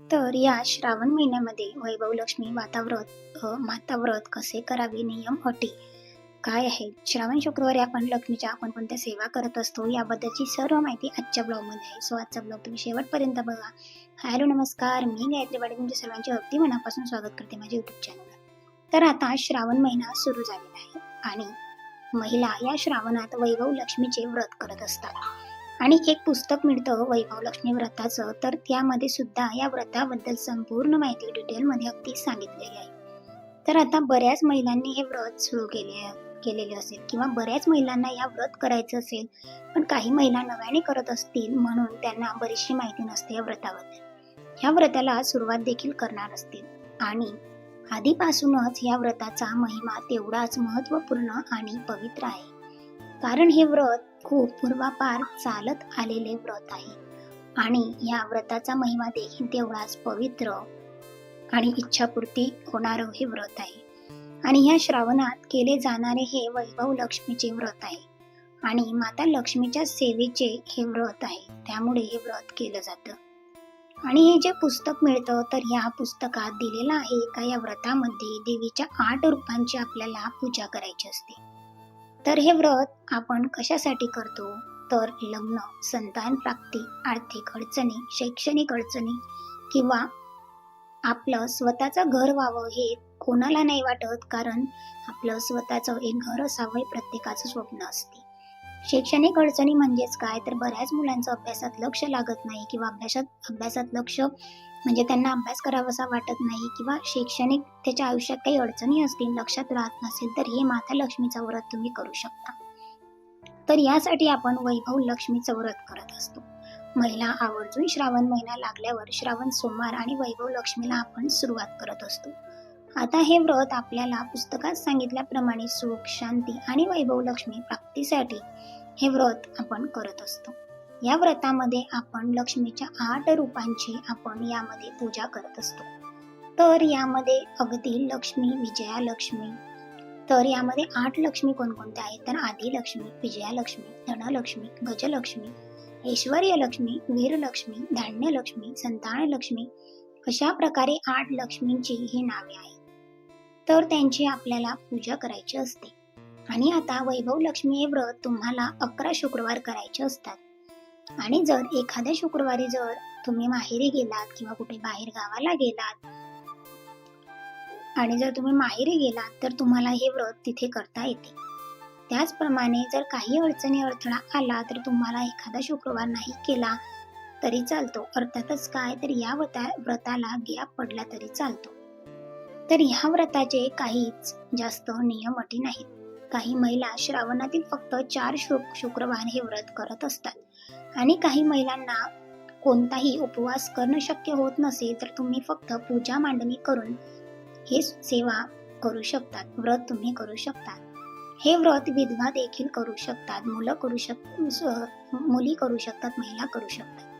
तर या श्रावण महिन्यामध्ये वैभव लक्ष्मी वाताव्रत माताव्रत कसे करावे नियम अटी? काय आहे? श्रावण शुक्रवारी आपण लक्ष्मीच्या आपण कोणत्या सेवा करत असतो? याबद्दलची सर्व माहिती आजच्या ब्लॉगमध्ये आहे. सो आजचा ब्लॉग तुम्ही शेवटपर्यंत बघा. हॅलो नमस्कार. मी गायत्री वाडे तुमच्या सर्वांचे अगदी मनापासून स्वागत करते माझ्या युट्यूब चॅनलवर तर आता श्रावण महिना सुरू झालेला आहे आणि महिला या श्रावणात वैभव लक्ष्मीचे व्रत करत असतात. आणि एक पुस्तक मिळतं वैभव लक्ष्मी व्रताचं तर त्यामध्ये सुद्धा या व्रताबद्दल संपूर्ण माहिती डिटेलमध्ये अगदी सांगितलेली आहे. तर आता बऱ्याच महिलांनी हे व्रत सुरू केले केलेले असेल किंवा बऱ्याच महिलांना या व्रत करायचं असेल पण काही महिला नव्याने करत असतील म्हणून त्यांना बरीचशी माहिती नसते या व्रताबद्दल. ह्या व्रताला सुरुवात देखील करणार असतील. आणि आधीपासूनच या व्रताचा महिमा तेवढाच महत्त्वपूर्ण आणि पवित्र आहे. कारण हे व्रत खूप पूर्वापार चालत आलेले व्रत आहे. आणि या व्रताचा महिमा देखील तेवढाच पवित्र आणि इच्छापूर्ती होणारं हे व्रत आहे. आणि ह्या श्रावणात केले जाणारे हे वैभव लक्ष्मीचे व्रत आहे. आणि माता लक्ष्मीच्या सेवेचे हे व्रत आहे. त्यामुळे हे व्रत केलं जातं. आणि हे जे पुस्तक मिळतं तर ह्या पुस्तकात दिलेलं आहे का? या व्रतामध्ये देवीच्या आठ रूपांची आपल्याला पूजा करायची असते. तर हे व्रत आपण कशासाठी करतो? तर लग्न संतान प्राप्ती आर्थिक अडचणी शैक्षणिक अडचणी किंवा आपलं स्वतःचं घर व्हावं हे कोणाला नाही वाटत कारण आपलं स्वतःचं एक घर असावं हे प्रत्येकाचं स्वप्न असते. शैक्षणिक अडचणी म्हणजेच काय? तर बऱ्याच मुलांचं अभ्यासात लक्ष लागत नाही किंवा अभ्यासात अभ्यासात लक्ष म्हणजे त्यांना अभ्यास करावासा वाटत नाही किंवा शैक्षणिक त्याच्या आयुष्यात काही अडचणी असतील लक्षात राहत नसेल तर हे माता लक्ष्मीचा व्रत तुम्ही करू शकता. तर यासाठी आपण वैभव लक्ष्मीचं व्रत करत असतो. महिला आवर्जून श्रावण महिना लागल्यावर श्रावण सोमवार आणि वैभव लक्ष्मीला आपण सुरुवात करत असतो. आता हे व्रत आपल्याला पुस्तकात सांगितल्याप्रमाणे सुख शांती आणि वैभव लक्ष्मी प्राप्तीसाठी हे व्रत आपण करत असतो. या व्रतामध्ये आपण लक्ष्मीच्या आठ रूपांची आपण यामध्ये पूजा करत असतो. तर यामध्ये अगदी लक्ष्मी विजया लक्ष्मी तर यामध्ये आठ लक्ष्मी कोणकोणत्या आहेत? तर आदी लक्ष्मी विजयालक्ष्मी धनलक्ष्मी गजलक्ष्मी ऐश्वर्य लक्ष्मी वीरलक्ष्मी धान्यलक्ष्मी संतान लक्ष्मी अशा प्रकारे आठ लक्ष्मींची ही नावे आहेत. तर त्यांची आपल्याला पूजा करायची असते. आणि आता वैभव लक्ष्मी हे व्रत तुम्हाला अकरा शुक्रवार करायचे असतात. आणि जर एखाद्या शुक्रवारी जर तुम्ही माहेरी गेलात किंवा कुठे बाहेर गावाला गेलात आणि जर तुम्ही माहेरी गेलात तर तुम्हाला हे व्रत तिथे करता येते. त्याचप्रमाणे जर काही अडचणी अडथळा आला तर तुम्हाला एखादा शुक्रवार नाही केला तरी चालतो. अर्थातच काय? तर या व्रता व्रताला गॅप पडला तरी चालतो. तर ह्या व्रताचे काहीच जास्त नियम अटी नाहीत. काही महिला श्रावणातील फक्त चार शु शुक्रवार हे व्रत करत असतात. आणि काही महिलांना कोणताही उपवास करणं शक्य होत नसेल तर तुम्ही फक्त पूजा मांडणी करून हे सेवा करू शकतात. व्रत तुम्ही करू शकतात. हे व्रत विधवा देखील करू शकतात. मुलं करू शक मुली करू शकतात. महिला करू शकतात.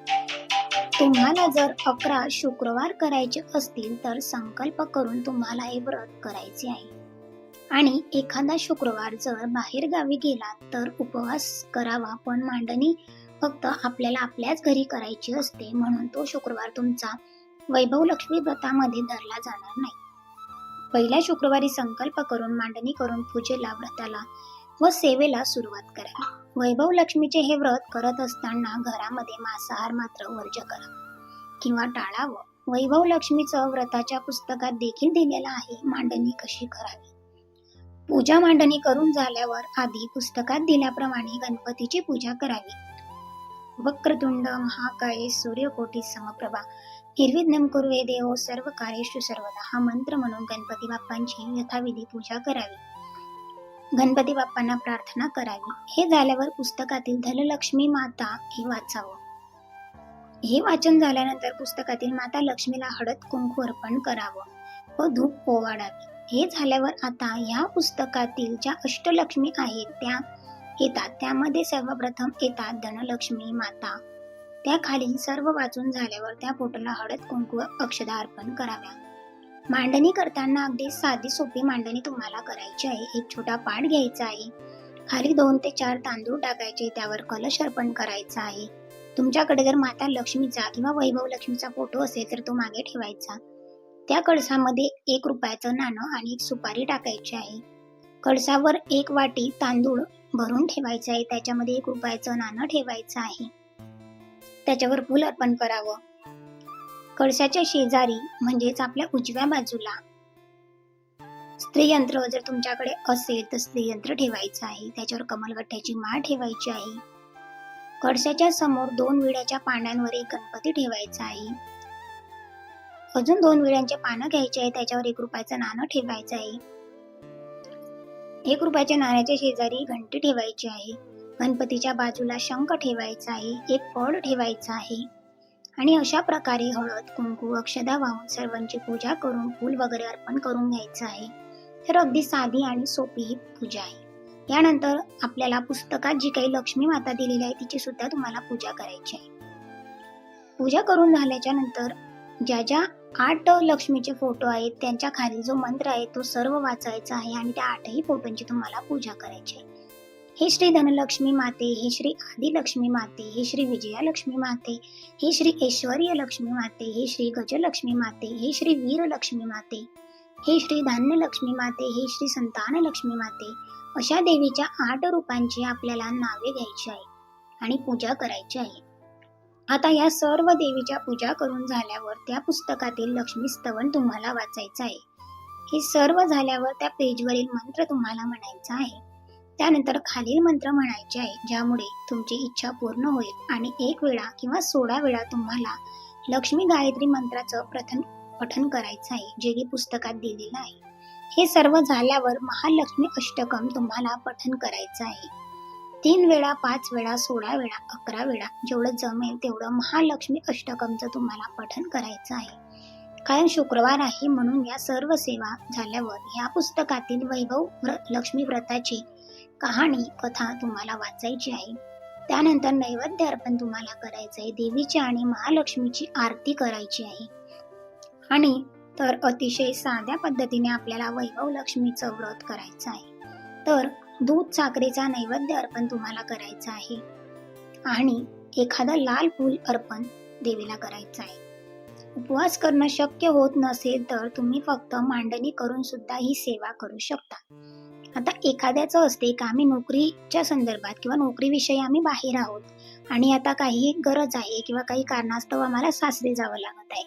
तुम्हाला जर अकरा शुक्रवार करायचे असतील तर संकल्प करून तुम्हाला हे व्रत करायचे आहे. आणि एखादा शुक्रवार जर बाहेर गावी गेला तर उपवास करावा पण मांडणी फक्त आपल्याला आपल्याच घरी करायची असते म्हणून तो शुक्रवार तुमचा वैभव लक्ष्मी व्रतामध्ये धरला जाणार नाही. पहिल्या शुक्रवारी संकल्प करून मांडणी करून पूजेला व्रताला व सेवेला सुरुवात करा. वैभव लक्ष्मीचे हे व्रत करत असताना घरामध्ये मांसाहार मात्र वर्ज करा. किंवा टाळावं. वैभव लक्ष्मीचं व्रताच्या पुस्तकात देखील दिलेलं आहे मांडणी कशी करावी? पूजा मांडणी करून झाल्यावर आधी पुस्तकात दिल्याप्रमाणे गणपतीची पूजा करावी. वक्रतुंड महाकाय सूर्यकोटी समप्रभा निर्विघ्नं कुर्वे देव सर्व कार्येशु सर्वदा हा मंत्र म्हणून गणपती बाप्पांची यथाविधी पूजा करावी. गणपती बाप्पांना प्रार्थना करावी. हे झाल्यावर पुस्तकातील धनलक्ष्मी माता हे वाचावं. हे वाचन झाल्यानंतर पुस्तकातील माता लक्ष्मीला हळद कुंकू अर्पण करावं व धूप पोवाडावी हे झाल्यावर आता या पुस्तकातील ज्या अष्टलक्ष्मी आहेत त्या येतात. त्यामध्ये सर्वप्रथम येतात धनलक्ष्मी माता. त्या खाली सर्व वाचून झाल्यावर त्या फोटोला हळद कुंकू अक्षदा अर्पण कराव्या मांडणी करताना अगदी साधी सोपी मांडणी तुम्हाला करायची आहे. एक छोटा पाठ घ्यायचा आहे. खाली दोन ते चार तांदूळ टाकायचे. त्यावर कलश अर्पण करायचा आहे. तुमच्याकडे जर माता लक्ष्मीचा किंवा वैभव लक्ष्मीचा फोटो असेल तर तो मागे ठेवायचा. त्या कळसामध्ये एक रुपयाचं नाणं आणि एक सुपारी टाकायची आहे. कळसावर एक वाटी तांदूळ भरून ठेवायचं आहे. त्याच्यामध्ये एक रुपयाचं नाणं ठेवायचं आहे. त्याच्यावर फूल अर्पण करावं. कळशाच्या शेजारी म्हणजेच आपल्या उजव्या बाजूला. स्त्रीयंत्र जर तुमच्याकडे असेल तर स्त्रीयंत्र ठेवायचं आहे. त्याच्यावर कमलगट्ट्याची माळ ठेवायची आहे. कळशाच्या समोर दोन विड्याच्या पानांवर एक गणपती ठेवायचा आहे. अजून दोन विड्यांचे पानं घ्यायचे आहे. त्याच्यावर एक रुपयाचं नाणं ठेवायचं आहे. एक रुपयाच्या नाण्याच्या शेजारी घंटी ठेवायची आहे. गणपतीच्या बाजूला शंख ठेवायचा आहे. एक फळ ठेवायचं आहे. आणि अशा प्रकारे हळद कुंकू अक्षदा वाहून सर्वांची पूजा करून फूल वगैरे अर्पण करून घ्यायचं आहे. तर अगदी साधी आणि सोपी ही पूजा आहे. यानंतर आपल्याला पुस्तकात जी काही लक्ष्मी माता दिलेली आहे तिची सुद्धा तुम्हाला पूजा करायची आहे. पूजा करून झाल्याच्यानंतर ज्या ज्या आठ लक्ष्मीचे फोटो आहेत त्यांच्या खाली जो मंत्र आहे तो सर्व वाचायचा आहे आणि त्या आठही फोटोंची तुम्हाला पूजा करायची आहे. हे श्री धनलक्ष्मी माते हे श्री आदिलक्ष्मी माते हे श्री विजयालक्ष्मी माते हे श्री ऐश्वर्य लक्ष्मी माते हे श्री गजलक्ष्मी माते हे श्री वीरलक्ष्मी माते हे श्री धान्यलक्ष्मी माते हे श्री संतान लक्ष्मी माते अशा देवीच्या आठ रूपांची आपल्याला नावे घ्यायची आहे आणि पूजा करायची आहे. आता या सर्व देवीच्या पूजा करून झाल्यावर त्या पुस्तकातील लक्ष्मी स्तवन तुम्हाला वाचायचं आहे. हे सर्व झाल्यावर त्या पेजवरील मंत्र तुम्हाला म्हणायचा आहे. त्यानंतर खालील मंत्र म्हणायचे आहे ज्यामुळे तुमची इच्छा पूर्ण होईल आणि एक वेळा किंवा सोळा वेळा तुम्हाला लक्ष्मी गायत्री मंत्राचं प्रथम पठन करायचं आहे जे की पुस्तकात दिलेलं आहे. हे सर्व झाल्यावर महालक्ष्मी अष्टकम तुम्हाला पठन करायचं आहे. तीन वेळा पाच वेळा सोळा वेळा अकरा वेळा जेवढं जमेल तेवढं महालक्ष्मी अष्टकमचं तुम्हाला पठन करायचं आहे. कारण शुक्रवार आहे म्हणून या सर्व सेवा झाल्यावर या पुस्तकातील वैभव लक्ष्मी व्रताची कहाणी कथा तुम्हाला वाचायची आहे. त्यानंतर नैवेद्य अर्पण तुम्हाला करायचं आहे. देवीची आणि महालक्ष्मीची आरती करायची आहे. आणि तर अतिशय साध्या पद्धतीने आपल्याला वैभव लक्ष्मीचं व्रत करायचं आहे. तर दूध साखरेचा नैवेद्य अर्पण तुम्हाला करायचं आहे. आणि एखादं लाल फूल अर्पण देवीला करायचं आहे. उपवास करणं शक्य होत नसेल तर तुम्ही फक्त मांडणी करून सुद्धा ही सेवा करू शकता. आता एखाद्याचं असते का आम्ही नोकरीच्या संदर्भात किंवा नोकरीविषयी आम्ही बाहेर आहोत आणि आता काही गरज आहे किंवा काही कारणास्तव आम्हाला सासरे जावं लागत आहे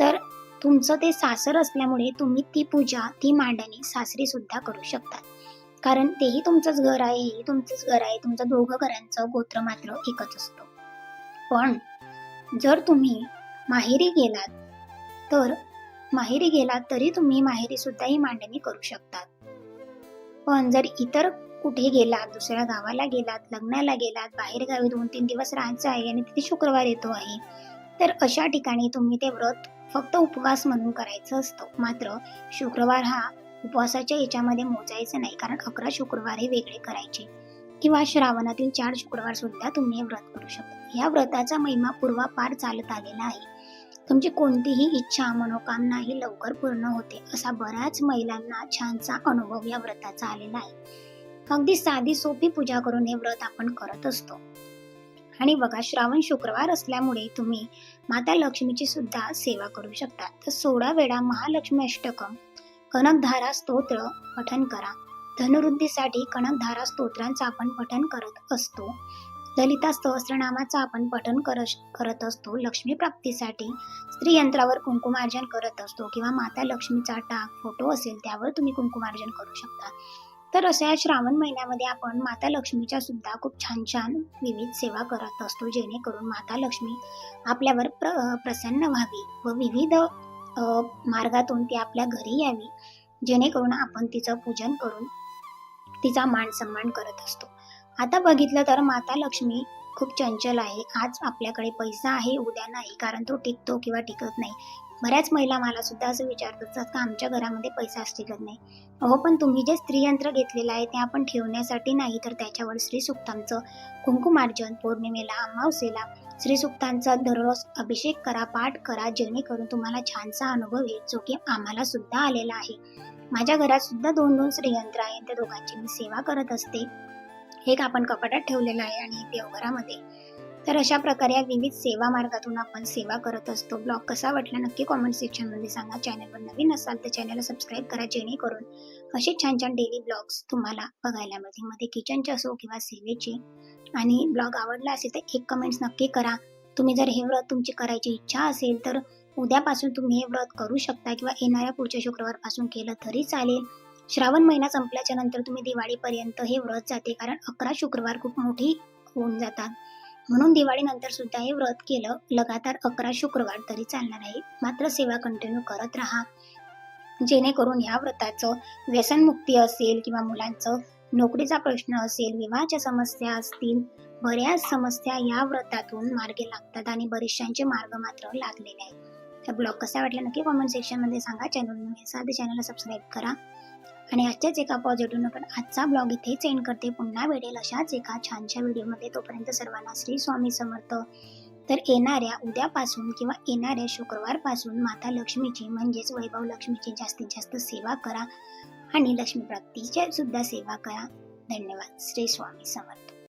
तर तुमचं ते सासर असल्यामुळे तुम्ही ती पूजा ती मांडणी सासरी सुद्धा करू शकता. कारण तेही तुमचंच घर आहे हेही तुमचंच घर आहे तुमचं दोघं घरांचं गोत्र मात्र एकच असतो. पण जर तुम्ही माहेरी गेलात तर माहेरी गेलात तरी तुम्ही माहेरी सुद्धा ही मांडणी करू शकतात. पण जर इतर कुठे गेलात दुसऱ्या गावाला गेलात लग्नाला गेलात बाहेर गावी दोन तीन दिवस राहायचं आहे आणि तिथे शुक्रवार येतो आहे तर अशा ठिकाणी तुम्ही ते व्रत फक्त उपवास म्हणून करायचं असतं. मात्र शुक्रवार हा उपवासाच्या याच्यामध्ये मोजायचं नाही कारण अकरा शुक्रवार हे वेगळे करायचे. किंवा श्रावणातील चार शुक्रवार सुद्धा तुम्ही हे व्रत करू शकता. या व्रताचा महिमा पूर्वापार चालत आलेला आहे. तुमची कोणतीही इच्छा मनोकामना ही लवकर पूर्ण होते असा बऱ्याच महिलांना छानसा अनुभव या व्रताचा आलेला आहे. अगदी साधी सोपी पूजा करून हे व्रत आपण करत असतो. आणि बघा श्रावण शुक्रवार असल्यामुळे तुम्ही माता लक्ष्मीची सुद्धा सेवा करू शकता. तर सोळा वेळा महालक्ष्मी अष्टकम कनकधारा स्तोत्र पठन करा. धनुवृद्धीसाठी कनकधारा स्तोत्रांचं आपण पठन करत असतो. ललिता सहस्रनामाचं आपण पठन करत करत असतो. लक्ष्मी प्राप्तीसाठी स्त्री यंत्रावर कुंकुमार्जन करत असतो किंवा माता लक्ष्मीचा टाक फोटो असेल त्यावर तुम्ही कुंकुमार्जन करू शकता. तर अशा या श्रावण महिन्यामध्ये आपण माता लक्ष्मीच्या सुद्धा खूप छान छान विविध सेवा करत असतो जेणेकरून माता लक्ष्मी आपल्यावर प्र प्रसन्न व्हावी व विविध मार्गातून ती आपल्या घरी यावी जेणेकरून आपण तिचं पूजन करून तिचा मान सन्मान करत असतो. आता बघितलं तर माता लक्ष्मी खूप चंचल आहे. आज आपल्याकडे पैसा आहे उद्या नाही कारण तो टिकतो किंवा टिकत नाही. बऱ्याच महिला मला सुद्धा असं विचारत असतात का आमच्या घरामध्ये पैसाच टिकत नाही? अहो पण तुम्ही जे स्त्रीयंत्र घेतलेलं आहे ते आपण ठेवण्यासाठी नाही तर त्याच्यावर श्रीसुक्तांचं कुंकुमार्जन पौर्णिमेला अमावसेला श्रीसुक्तांचा दररोज अभिषेक करा पाठ करा जेणेकरून तुम्हाला छानसा अनुभव येईल जो की आम्हाला सुद्धा आलेला आहे. माझ्या घरात सुद्धा दोन दोन श्रीयंत्र आहेत त्या दोघांची मी सेवा करत असते. एक आपण कपाटात ठेवलेलं आहे आणि देवघरामध्ये तर अशा प्रकारे या विविध सेवा मार्गातून आपण सेवा करत असतो. ब्लॉग कसा वाटला नक्की कॉमेंट सेक्शनमध्ये सांगा. चॅनलवर नवीन असाल तर चॅनलला सबस्क्राईब करा जेणेकरून असे छान छान डेली ब्लॉग्स तुम्हाला बघायला मिळतील. मध्ये किचनचे असो किंवा सेवेचे. आणि ब्लॉग आवडला असेल तर एक कमेंट्स नक्की करा. तुम्ही जर हे व्रत तुमची करायची इच्छा असेल तर उद्यापासून तुम्ही हे व्रत करू शकता किंवा येणाऱ्या पुढच्या शुक्रवारपासून केलं तरी चालेल. श्रावण महिना संपल्याच्या नंतर तुम्ही दिवाळीपर्यंत हे व्रत जाते. कारण अकरा शुक्रवार खूप मोठी होऊन जातात. म्हणून दिवाळीनंतर सुद्धा हे व्रत केलं. लगातार अकरा शुक्रवार तरी चालणार आहे. मात्र सेवा कंटिन्यू करत राहा. जेणेकरून ह्या व्रताचं व्यसनमुक्ती असेल किंवा मुलांचं नोकरीचा प्रश्न असेल विवाहाच्या समस्या असतील बऱ्याच समस्या या व्रतातून मार्गे लागतात आणि बरेचशांचे मार्ग मात्र लागलेले आहेत. तर ब्लॉग कसा वाटला नक्की कॉमेंट सेक्शनमध्ये सांगा. चॅनल नवीन चॅनलला सबस्क्राईब करा. आणि आजच्याच एका पॉझिटिव्ह नोट आजचा ब्लॉग इथेच एंड करते. पुन्हा भेटेल अशाच एका छानशा व्हिडिओमध्ये तोपर्यंत सर्वांना श्री स्वामी समर्थ. तर येणाऱ्या उद्यापासून किंवा येणाऱ्या शुक्रवारपासून माता लक्ष्मीची म्हणजेच वैभव लक्ष्मीची जास्तीत जास्त सेवा करा. आणि लक्ष्मी प्राप्तीच्या सुद्धा सेवा करा. धन्यवाद. श्री स्वामी समर्थ.